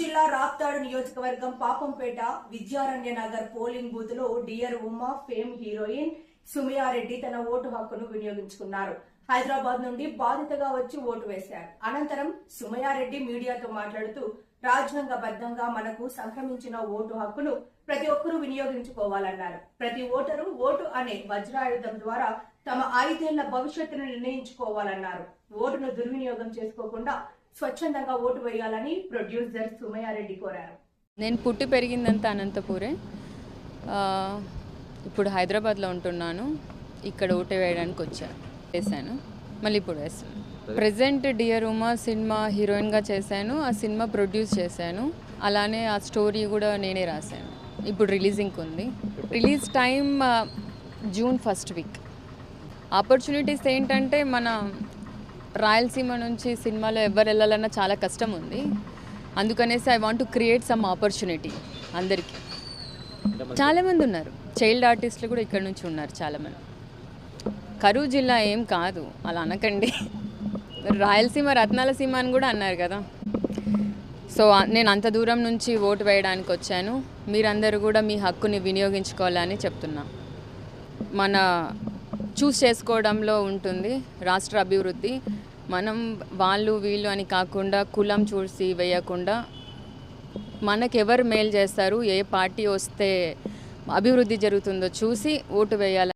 జిల్లా రాప్తాడు నియోజకవర్గం పాపంపేట విద్యారణ్య నగర్ పోలింగ్ బూత్లో dear Uma fame heroine Sumiya Reddy తన ఓటు హక్కును వినియోగించుకున్నారు. హైదరాబాద్ నుండి బాధితగా వచ్చి ఓటు వేశారు. అనంతరం సుమయారెడ్డి మీడియాతో మాట్లాడుతూ రాజ్యాంగబద్ధంగా మనకు సంక్రమించిన ఓటు హక్కును ప్రతి ఒక్కరూ వినియోగించుకోవాలన్నారు. ప్రతి ఓటరు ఓటు అనే వజ్రాయుధం ద్వారా తమ ఐదేళ్ళ భవిష్యత్తును నిర్ణయించుకోవాలన్నారు. ఓటును దుర్వినియోగం చేసుకోకుండా స్వచ్ఛందంగా ఓటు వేయాలని ప్రొడ్యూసర్ సుమయారెడ్డి కోరారు. నేను పుట్టి పెరిగిందంతా అనంతపూరే. ఇప్పుడు హైదరాబాద్లో ఉంటున్నాను. ఇక్కడ ఓటు వేయడానికి వచ్చాను వేసాను మళ్ళీ ఇప్పుడు వేస్తాను. ప్రజెంట్ డియర్ ఉమా సినిమా హీరోయిన్గా చేశాను. ఆ సినిమా ప్రొడ్యూస్ చేశాను. అలానే ఆ స్టోరీ కూడా నేనే రాశాను. ఇప్పుడు రిలీజింగ్ ఉంది. Release time June first week. Opportunities ఏంటంటే మన రాయలసీమ నుంచి సినిమాలో ఎవరు వెళ్ళాలన్నా చాలా కష్టం ఉంది. అందుకనేసి I want to create some opportunity అందరికీ. చాలామంది ఉన్నారు. చైల్డ్ ఆర్టిస్టులు కూడా ఇక్కడ నుంచి ఉన్నారు చాలామంది కరూ జిల్లా ఏం కాదు. అలా అనకండి. రాయలసీమ రత్నాల సీమ అని కూడా అన్నారు కదా. సో నేను అంత దూరం నుంచి ఓటు వేయడానికి వచ్చాను. మీరందరూ కూడా మీ హక్కుని వినియోగించుకోవాలని చెప్తున్నా. మన చూస్ చేసుకోవడంలో ఉంటుంది రాష్ట్ర అభివృద్ధి. మనం వాళ్ళు వీళ్ళు అని కాకుండా కులం చూసి వేయకుండా మనకెవరు మేలు చేస్తారు ఏ పార్టీ వస్తే అభివృద్ధి జరుగుతుందో చూసి ఓటు వేయాలి.